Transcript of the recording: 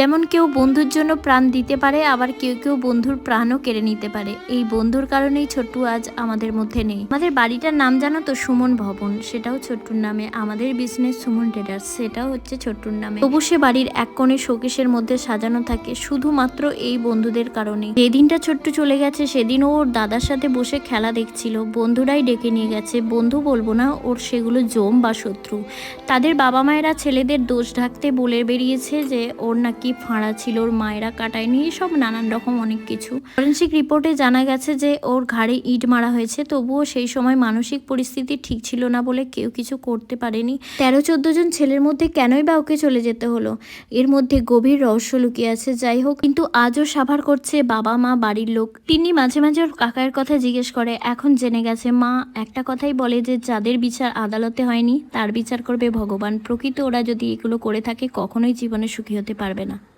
যেমন কেউ বন্ধুর জন্য প্রাণ দিতে পারে, আবার কেউ কেউ বন্ধুর প্রাণও কেড়ে নিতে পারে। এই বন্ধুর কারণেই ছোট্টু আজ আমাদের মধ্যে নেই। আমাদের বাড়িটার নাম জানো তো? সুমন ভবন। সেটাও ছোট্টুর নামে। আমাদের বিজনেস সুমন ট্রেডার্স সেটাও হচ্ছে ছোট্টুর নামে। তবু সে বাড়ির এক কোণে শোকেশের মধ্যে সাজানো থাকে, শুধুমাত্র এই বন্ধুদের কারণে। যেদিনটা ছোট্টু চলে গেছে সেদিন ওর দাদার সাথে বসে খেলা দেখছিল। বন্ধুরাই ডেকে নিয়ে গেছে। বন্ধু বলব না, ওর সেগুলো জম বা শত্রু। তাদের বাবা মায়েরা ছেলেদের দোষ ঢাকতে বলে বেরিয়েছে যে, ওর নাকি ফাঁড়া ছিল, ওর মায়েরা কাটায়নি, এসব নানান রকম অনেক কিছু। ফরেন্সিক রিপোর্টে জানা গেছে যে ওর ঘাড়ে ইট মারা হয়েছে, তবুও সেই সময় মানসিক পরিস্থিতি ঠিক ছিল না বলে কেউ কিছু করতে পারেনি। তেরো চোদ্দ জন ছেলের মধ্যে কেনই বা ওকে চলে যেতে হলো? এর মধ্যে গভীর রহস্য লুকিয়ে আছে, যাই হোক, কিন্তু আজও সাভার করছে বাবা, মা, বাড়ির লোক। তিনি মাঝে মাঝে ওর কাকার কথা জিজ্ঞেস করে, এখন জেনে গেছে, মা একটা কথাই বলে যে যাদের বিচার আদালতে হয়নি, তার বিচার করবে ভগবান। প্রকৃত ওরা যদি এগুলো করে থাকে, কখনোই জীবনে সুখী হতে পারবে না।